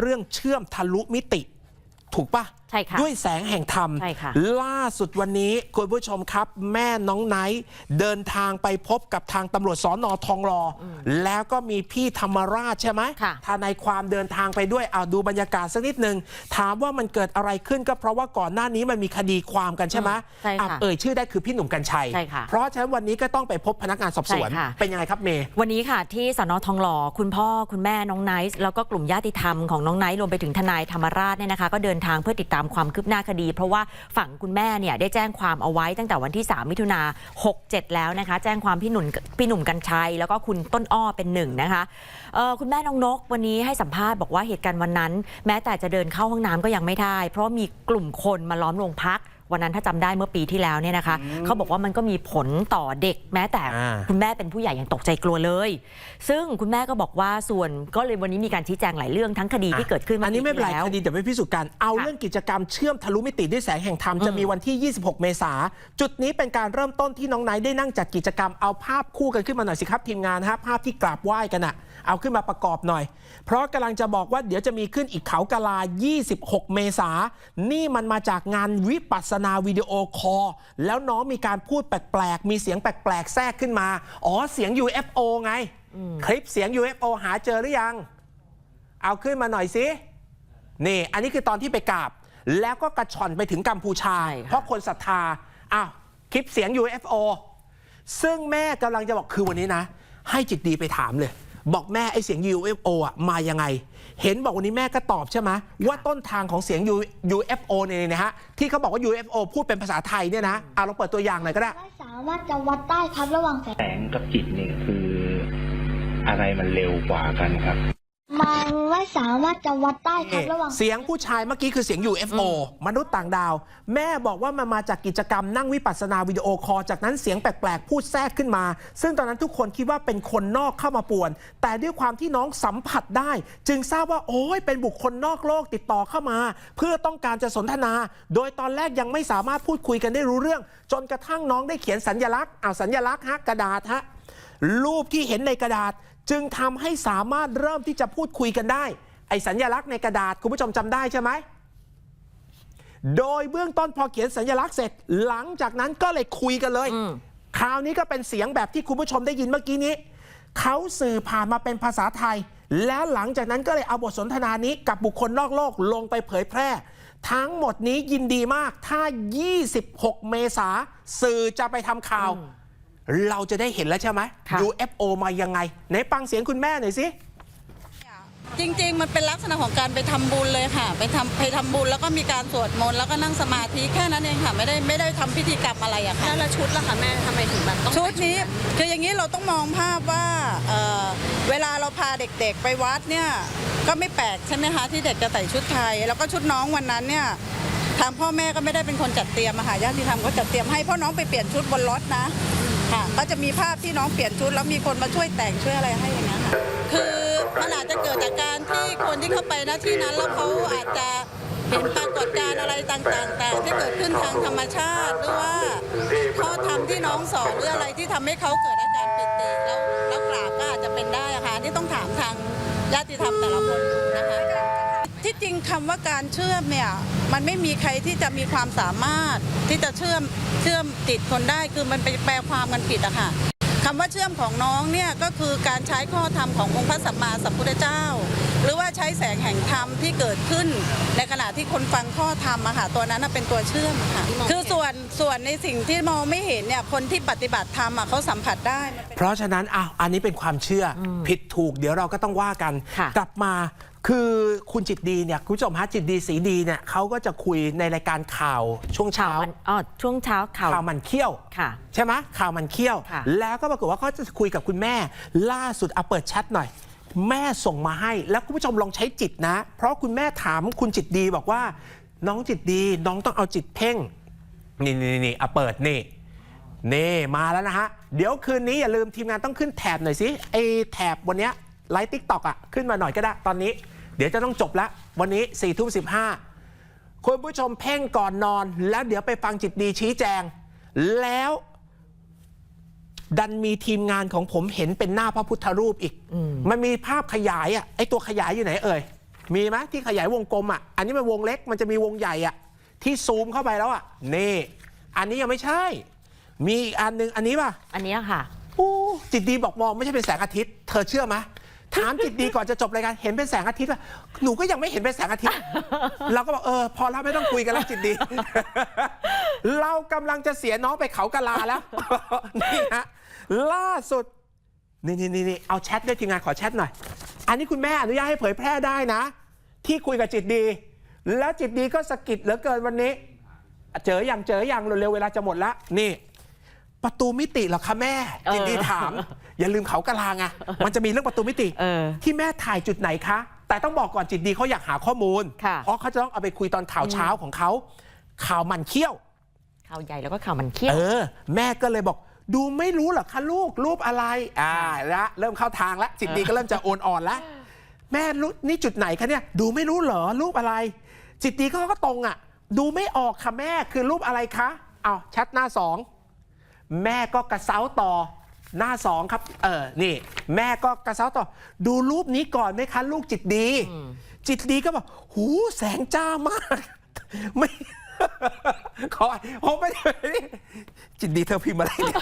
เรื่องเชื่อมทะลุมิติ ถูกปะ ช่ค่ะด้วยแสงแห่งธรรม ใช่ค่ะล่าสุดวันนี้คุณผู้ชมครับ แม่น้องไนท์เดินทางไปพบกับทางตำรวจสอนอทองรออแล้วก็มีพี่ธรรมราชใช่ไหมค่ะ ทนายความเดินทางไปด้วยเอาดูบรรยากาศสักนิดหนึ่งถามว่ามันเกิดอะไรขึ้นก็เพราะว่าก่อนหน้านี้มันมีคดีความกันใช่ไหมใช่ค่ะอะเอ่ยชื่อได้คือพี่หนุ่มกัญชัย ใช่ค่ะเพราะฉะนั้นวันนี้ก็ต้องไปพบพนักงานสอบสวน ใช่ค่ะ เป็นยังไงครับเมย์ วันนี้ค่ะที่สนทองหล่อคุณพ่อคุณแม่น้องไนท์แล้วก็กลุ่มญาติธรรมของน้องไนท์รวมไปถึงทนายธรรมราชเนี่ยนะคะ ก็เดินทางเพื่อติดตามความคืบหน้าคดี เพราะว่าฝั่งคุณแม่เนี่ยได้แจ้งความเอาไว้ตั้งแต่วันที่ 3 มิถุนา67 แล้วนะคะ แจ้งความพี่หนุ่มพี่หนุ่มกัญชัย แล้วก็คุณต้นอ้อเป็นหนึ่งนะคะคุณแม่น้องนกวันนี้ให้สัมภาษณ์บอกว่าเหตุการณ์วันนั้น แม้แต่จะเดินเข้าห้องน้ำก็ยังไม่ได้ เพราะมีกลุ่มคนมาล้อมโรงพัก วันนั้นถ้าจำได้เมื่อปีที่แล้วเนี่ยนะคะเขาบอกว่ามันก็มีผลต่อเด็กแม้แต่อ่า คุณแม่เป็นผู้ใหญ่ยังตกใจกลัวเลย ซึ่งคุณแม่ก็บอกว่าส่วนก็เลยวันนี้มีการชี้แจงหลายเรื่องทั้งคดีที่เกิดขึ้นอันนี้ไม่เป็นไรแล้วคดีเดี๋ยวไปพิสูจน์กัน เอาค่ะเรื่องกิจกรรมเชื่อมทะลุมิติด้วยแสงแห่งธรรมจะมีวันที่ 26 เมษาจุดนี้เป็นการเริ่มต้นที่น้องไนท์ได้นั่งจัดกิจกรรมเอาภาพคู่กันขึ้นมาหน่อยสิครับทีมงานฮะภาพที่กราบไหว้กันอะเอาขึ้นมาประกอบหน่อย เพราะกำลังจะบอกว่าเดี๋ยวจะมีขึ้นอีกเขากะลา 26 เมษานี่มันมาจากงานวิปัสสนาวิดีโอคอลแล้วน้องมีการพูดแปลกๆ มีเสียงแปลกๆ แทรกขึ้นมา อ๋อเสียง UFO ไง คลิปเสียง UFO หาเจอหรือยัง เอาขึ้นมาหน่อยสิ นี่ อันนี้คือตอนที่ไปกราบ แล้วก็กระชอนไปถึงกัมพูชาใช่ค่ะเพราะคนศรัทธาอ้าวคลิปเสียง UFO ซึ่งแม่กำลังจะบอกคือวันนี้นะ ให้จิตดีไปถามเลย บอกแม่ไอ้เสียง UFO อะมายังไง เห็นบอกวันนี้แม่ก็ตอบใช่ไหมว่าต้นทางของเสียง U- UFO เนี่ยนะฮะที่เขาบอกว่า UFO พูดเป็นภาษาไทยเนี่ยนะเอาลองเปิดตัวอย่างหน่อยก็ได้ไม่สามารถจะวัดได้ครับระหว่างแสง แสงกับจิตนี่คืออะไรมันเร็วกว่ากันครับ มันไม่สามารถจะวัดได้ครับระหว่าง เสียงผู้ชายเมื่อกี้คือเสียง UFO มนุษย์ต่างดาว แม่บอกว่ามันมาจากกิจกรรมนั่งวิปัสสนาวิดีโอคอลจากนั้นเสียงแปลกๆ พูดแทรกขึ้นมา ซึ่งตอนนั้นทุกคนคิดว่าเป็นคนนอกเข้ามาป่วน แต่ด้วยความที่น้องสัมผัสได้ จึงทราบว่าโอ้ยเป็นบุคคลนอกโลกติดต่อเข้ามา เพื่อต้องการจะสนทนา โดยตอนแรกยังไม่สามารถพูดคุยกันได้รู้เรื่อง จนกระทั่งน้องได้เขียนสัญญลักษณ์เอาสัญญลักษณ์ฮะกระดาษฮะ รูปที่เห็นในกระดาษ จึงทำให้สามารถเริ่มที่จะพูดคุยกันได้ ไอ้สัญญลักษณ์ในกระดาษคุณผู้ชมจำได้ใช่ไหมโดยเบื้องต้นพอเขียนสัญลักษณ์เสร็จ หลังจากนั้นก็เลยคุยกันเลยอืมคราวนี้ก็เป็นเสียงแบบที่คุณผู้ชมได้ยินเมื่อกี้นี้ เขาสื่อผ่านมาเป็นภาษาไทย แล้วหลังจากนั้นก็เลยเอาบทสนทนานี้กับบุคคลนอกโลกลงไปเผยแพร่ ทั้งหมดนี้ยินดีมากถ้า 26 เมษาสื่อจะไปทำข่าว เราจะได้เห็นแล้วใช่ไหม ค่ะ UFO มายังไงไหนฟังเสียงคุณแม่หน่อยสิ จริงๆ มันเป็นลักษณะของการไปทำบุญเลยค่ะ ไปทำไปทำบุญแล้วก็มีการสวดมนต์แล้วก็นั่งสมาธิแค่นั้นเองค่ะ ไม่ได้ไม่ได้ทำพิธีกรรมอะไรอะค่ะ แล้วละชุดล่ะคะแม่ทำไมถึงแบบต้องชุดนี้คืออย่างนี้เราต้องมองภาพว่าเอ่อเวลาเราพาเด็กๆ ไปวัดเนี่ยก็ไม่แปลกใช่ไหมคะที่เด็กจะใส่ชุดไทย แล้วก็ชุดน้องวันนั้นเนี่ยทางพ่อแม่ก็ไม่ได้เป็นคนจัดเตรียมอะค่ะญาติธรรมก็จัดเตรียมให้เพราะน้องไปเปลี่ยนชุดบนรถนะ ค่ะ ก็จะมีภาพที่น้องเปลี่ยนชุด แล้วมีคนมาช่วยแต่งช่วยอะไรให้อย่างเงี้ยค่ะคือมันอาจจะเกิดจากการที่คนที่เข้าไปหน้าที่นั้นแล้วเขาอาจจะเห็นปรากฏการณ์อะไรต่างๆต่ที่เกิดขึ้นทางธรรมชาติหรือว่าข้อธรรมที่น้องสอนหรืออะไรที่ทำให้เขาเกิดอาการปิติแล้วแล้วกราบก็อาจจะเป็นได้อะค่ะอันนี่ต้องถามทางญาติธรรมแต่ละคนดูนะคะ ที่จริงคำว่าการเชื่อมเนี่ยมันไม่มีใครที่จะมีความสามารถที่จะเชื่อมเชื่อมติดคนได้คือมันไปแปลความกันผิดอะค่ะคำว่าเชื่อมของน้องเนี่ยก็คือการใช้ข้อธรรมขององค์พระสัมมาสัมพุทธเจ้า หรือว่าใช้แสงแห่งธรรมที่เกิดขึ้น ในขณะที่คนฟังข้อธรรมอะค่ะตัวนั้นน่ะเป็นตัวเชื่อมอะค่ะคือส่วนส่วนในสิ่งที่มองไม่เห็นเนี่ยคนที่ปฏิบัติธรรมอะเขาสัมผัสได้มันเป็นเพราะฉะนั้นอ้าวอันนี้เป็นความเชื่ออผิดถูก เดี๋ยวเราก็ต้องว่ากันค่ะกลับมา คือคุณจิตดีเนี่ยคุณผู้ชมฮะจิตดีสีดีเนี่ยเขาก็จะคุยในรายการข่าวช่วงข่าเช้าวมันอ๋อช่วงเช้าข่าวข่าวมันเขี้ยว ค่ะ ใช่ไหมข่าวมันเขี้ยว ค่ะ แล้วก็ปรากฏว่าเขาจะคุยกับคุณแม่ ล่าสุดเอาเปิดแชทหน่อย แม่ส่งมาให้แล้วคุณผู้ชมลองใช้จิตนะ เพราะคุณแม่ถามคุณจิตดีบอกว่า น้องจิตดีน้องต้องเอาจิตเพ่ง นี่นี่นี่เอาเปิดนี่ นี่มาแล้วนะฮะ เดี๋ยวคืนนี้อย่าลืมทีมงานต้องขึ้นแถบหน่อยสิไอแถบวันเนี้ยไลฟ์ทิกตอกอะ ขึ้นมาหน่อยก็ได้ตอนนี้ เดี๋ยวจะต้องจบแล้ววันนี้4ี่ทุ่มสิคุณผู้ชมเพ่งก่อนนอน แล้วเดี๋ยวไปฟังจิตดีชี้แจง แล้วดันมีทีมงานของผมเห็นเป็นหน้าพระพุทธรูปอีก มันมีภาพขยายอะไอตัวขยายอยู่ไหนเอ่ย มีไหมที่ขยายวงกลมอะ อันนี้มันวงเล็กมันจะมีวงใหญ่อะ ที่ซูมเข้าไปแล้วอะ นี่ อันนี้ยังไม่ใช่ มีอีกอันหนึงอันนี้ป่ะ อันเนี้ยค่ะอู้จิตดีบอกมองไม่ใช่เป็นแสงอาทิตย์ เธอเชื่อไหม ถามจิตดีก่อนจะจบรายการเห็นเป็นแสงอาทิตย์ป่ะหนูก็ยังไม่เห็นเป็นแสงอาทิตย์ เราก็บอกเออพอแล้วไม่ต้องคุยกันแล้วจิตดี เรากำลังจะเสียน้องไปเขากะลาแล้ว นี่ฮะล่าสุด นี่นี่นี่นี่เอาแชทด้วยทีมงานขอแชทหน่อย อันนี้คุณแม่อนุญาตให้เผยแพร่ได้นะ ที่คุยกับจิตดี แล้วจิตดีก็สะกิดเหลือเกินวันนี้ เจออย่างเจออย่างเร็วๆเวลาจะหมดละนี่ ประตูมิติเหรอคะแม่เออจิตดีถาม อย่าลืมเขากะลาไงมันจะมีเรื่องประตูมิติเออที่แม่ถ่ายจุดไหนคะ แต่ต้องบอกก่อนจิตดีเขาอยากหาข้อมูลค่ะเพราะเขาจะต้องเอาไปคุยตอนข่าวเช้าของเขาข่าวมันเขี้ยวข่าวใหญ่แล้วก็ข่าวมันเขี้ยวเออ แม่ก็เลยบอกดูไม่รู้เหรอคะลูกรูปอะไร อ่าละเริ่มเข้าทางแล้วจิตดีก็เริ่มจะโอนอ่อนแล้วแม่รู้นี่จุดไหนคะเนี่ย ดูไม่รู้เหรอรูปอะไร จิตดีเขาก็ตรงอะ ดูไม่ออกค่ะแม่คือรูปอะไรคะเอาแชทหน้าสอง แม่ก็กระเซ้าต่อหน้าสองครับ เออนี่ แม่ก็กระเซ้าต่อ ดูรูปนี้ก่อนไหมคะ ลูกจิตดี จิตดีก็บอกหูแสงจ้ามาก ไม่ขอผมไม่ได้จิตดีเธอพิมพ์อะไรเนี่ย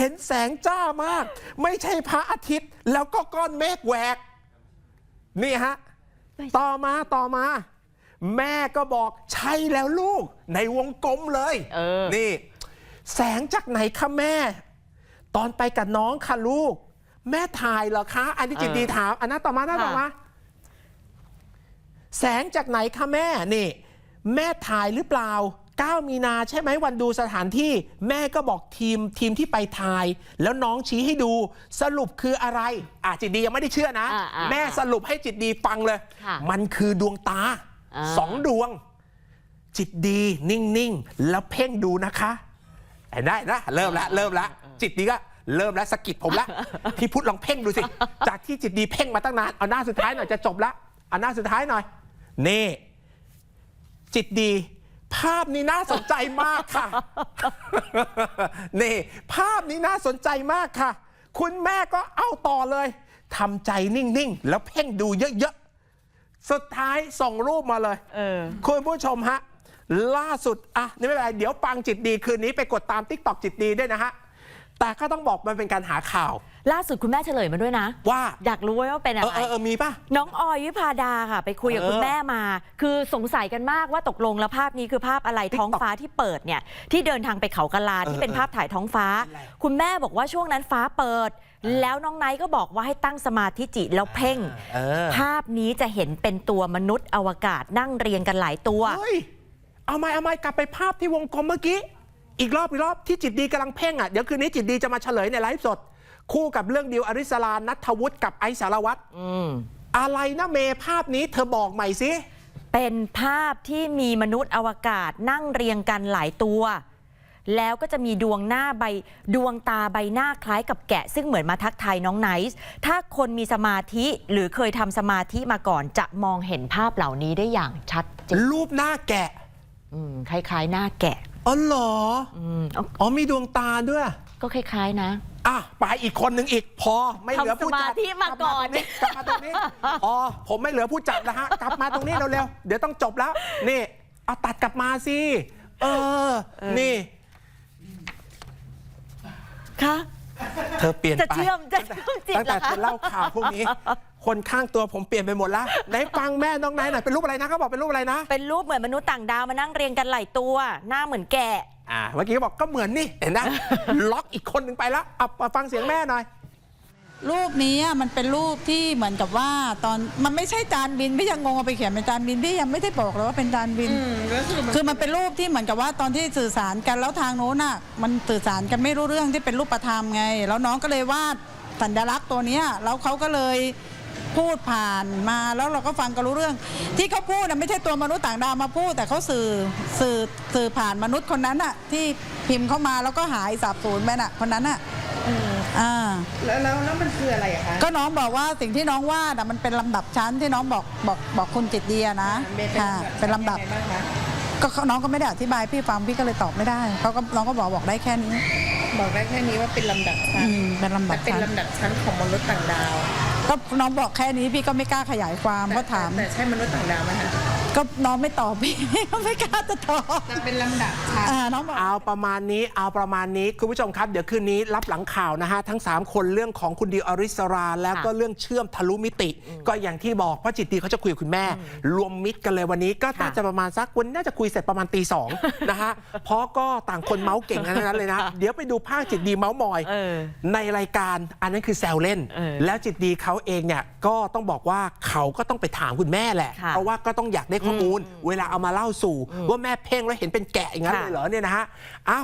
เห็นแสงจ้ามาก ไม่ใช่พระอาทิตย์ แล้วก็ก้อนเมฆแหวก นี่ฮะ ต่อมาต่อมา แม่ก็บอกใช่แล้วลูก ในวงกลมเลยเออนี่ แสงจากไหนคะแม่ ตอนไปกับน้องค่ะลูก แม่ถ่ายเหรอคะ อันนี้จิตดีถามอันนั้นต่อมาหน้าต่อมาแสงจากไหนคะแม่นี่ แม่ถ่ายหรือเปล่า 9 มีนาใช่ไหมวันดูสถานที่ แม่ก็บอกทีมทีมที่ไปถ่าย แล้วน้องชี้ให้ดูสรุปคืออะไร อะจิตดียังไม่ได้เชื่อนะอ่าอ่าแม่สรุปให้จิตดีฟังเลยค่ะมันคือดวงตาอ่าสองดวง จิตดีนิ่ง ๆ แล้วเพ่งดูนะคะ เห็นได้นะเริ่มแล้วเริ่มแล้วจิตดีก็เริ่มแล้วสะกิดผมแล้วพี่พุทธลองเพ่งดูสิ จากที่จิตดีเพ่งมาตั้งนานเอาหน้าสุดท้ายหน่อยจะจบละเอาหน้าสุดท้ายหน่อยนี่จิตดี ภาพนี้น่าสนใจมากค่ะนี่ภาพนี้น่าสนใจมากค่ะ คุณแม่ก็เอาต่อเลยทำใจนิ่งๆ แล้วเพ่งดูเยอะๆ สุดท้ายส่งรูปมาเลยเออคุณผู้ชมฮะ ล่าสุด อะ นี่ไม่เป็นไร เดี๋ยวปังจิตดีคืนนี้ไปกดตาม t ิ k t o k จิตดีด้วยนะฮะ แต่ก็ต้องบอกมันเป็นการหาข่าว ล่าสุดคุณแม่เฉลยมาด้วยนะ ว่า อยากรู้ว่าเป็นอะเออไร เออเออมีป่ะ น้องออยวิพาดาค่ะ ไปคุยกับเออคุณแม่มา คือสงสัยกันมากว่าตกลงแล้วภาพนี้คือภาพอะไร TikTok ท้องฟ้าที่เปิดเนี่ย ที่เดินทางไปเขากะลาเออที่เป็นเออภาพถ่ายท้องฟ้าเป็นไรคุณแม่บอกว่าช่วงนั้นฟ้าเปิดแล้วน้องไนท์ก็บอกว่าให้ตั้งสมาธิจิตแล้วเพ่ง เออภาพนี้จะเห็นเป็นตัวมนุษย์อวกาศนั่งเรียงกันหลายตัว เฮ้ย เอาไม่เอาไม่กลับไปภาพที่วงกลมเมื่อกี้ อีกรอบอีกรอบที่จิตดีกำลังเพ่งอะเดี๋ยวคืนนี้จิตดีจะมาเฉลยในไลฟ์สด คู่กับเรื่องดิวอริสลานัทวุฒิกับไอซ์สารวัตรอืมอะไรนะเมย์ภาพนี้เธอบอกใหม่สิเป็นภาพที่มีมนุษย์อวกาศนั่งเรียงกันหลายตัว แล้วก็จะมีดวงหน้าใบดวงตาใบหน้าคล้ายกับแกะ ซึ่งเหมือนมาทักทายน้องไนท์ถ้าคนมีสมาธิหรือเคยทำสมาธิมาก่อนจะมองเห็นภาพเหล่านี้ได้อย่างชัดเจนรูปหน้าแกะ อืมคล้ายๆ หน้าแกะอ๋อเหรออืมเอาอ๋อมีดวงตาด้วย ก็คล้ายๆนะ อะไปอีกคนหนึ่งอีกพอไม่เหลือผู้จัดทำสมาธิมาก่อน กลับมาตรงนี้กลับมาตรงนี้อ๋อผมไม่เหลือผู้จัดแล้วฮะกลับมาตรงนี้เร็วๆเดี๋ยวต้องจบแล้ว นี่เอาตัดกลับมาสิเออ นี่ คะ เธอเปลี่ยนจะไป เชื่อมจะเชื่อมจิตตั้งแต่เหรอคะเธอเล่าข่าวพวกนี้ คนข้างตัวผมเปลี่ยนไปหมดแล้วไหนฟังแม่น้องนายหน่อยเป็นรูปอะไรนะเขาบอกเป็นรูปอะไรนะ เป็นรูปเหมือนมนุษย์ต่างดาวมานั่งเรียงกันหลายตัว หน้าเหมือนแกะ อ่าเมื่อกี้เขาบอกก็เหมือนนี่เห็นนะ ล็อกอีกคนหนึ่งไปแล้วเอามาฟังเสียงแม่หน่อย รูปนี้อะมันเป็นรูปที่เหมือนกับว่าตอนมันไม่ใช่จานบินพี่ยังงงเอาไปเขียนเป็นจานบินพี่ยังไม่ได้บอกเลยว่าเป็นจานบิน คือมันเป็นรูปที่เหมือนกับว่าตอนที่สื่อสารกันแล้วทางโน้นอะ มันสื่อสารกันไม่รู้เรื่องที่เป็นรูปธรรมไง แล้วน้องก็เลยวาดสัญลักษณ์ตัวเนี้ยแล้วเขาก็เลยพูดผ่านมาแล้วเราก็ฟังกันรู้เรื่อง ที่เขาพูดน่ะไม่ใช่ตัวมนุษย์ต่างดาวมาพูด แต่เขาสื่อสื่อสื่อผ่านมนุษย์คนนั้นอะที่พิมพ์เข้ามาแล้วก็หายสาบสูญไปน่ะคนนั้นอะ อ่า แล้วแล้วแล้วมันคืออะไรอะคะ ก็น้องบอกว่าสิ่งที่น้องวาดอะมันเป็นลำดับชั้นที่น้องบอกบอกบอกคุณจิตเดียนะเมย์ค่ะเป็นลำดับ ยังไงบ้างคะก็เขาน้องก็ไม่ได้อธิบายพี่ฟังพี่ก็เลยตอบไม่ได้เขาก็น้องก็บอกบอกได้แค่นี้บอกได้แค่นี้ว่าเป็นลำดับชั้อืนมเป็นลำดัแต่บเป็นชั้นลำดับชั้นของมนุษย์ต่างดาวก็ก็น้องบอกแค่นี้พี่ก็ไม่กล้าขยายความเพราะถาม แต่ใช่มนุษย์ต่างดาวไหมคะ ก็น้องไม่ตอบพี่ ไม่กล้าจะตอบจะเป็นลำดับชั้นอ่าน้องบอก เอาประมาณนี้เอาประมาณนี้คุณผู้ชมครับ เดี๋ยวคืนนี้รับหลังข่าวนะฮะ ทั้ง 3 คนเรื่องของคุณดิวอริสรา แล้วก็เรื่องเชื่อมทะลุมิติ ก็อย่างที่บอกเพราะจิตดีเขาจะคุยกับคุณแม่ รวมมิตรกันเลยวันนี้ก็น่าค่ะจะประมาณสักวันนี้น่าจะคุยเสร็จประมาณตีสอง นะฮะเพราะก็ต่างคนเมาส์เก่งกันทั้งนั้นเลยนะ เดี๋ยวไปดูภาคจิตดีเมาส์มอย เออในรายการอันนั้นคือแซวเล่น เออแล้วจิตดีเขาเองเนี่ยก็ต้องบอกว่าเขาก็ต้องไปถามคุณแม่แหละ ค่ะ เพราะว่าก็ต้องอยากได้ข้อมูล เวลาเอามาเล่าสู่ ว่าแม่เพ่งแล้วเห็นเป็นแกะอย่างนั้นค่ะเลยเหรอเนี่ยนะฮะอ้าว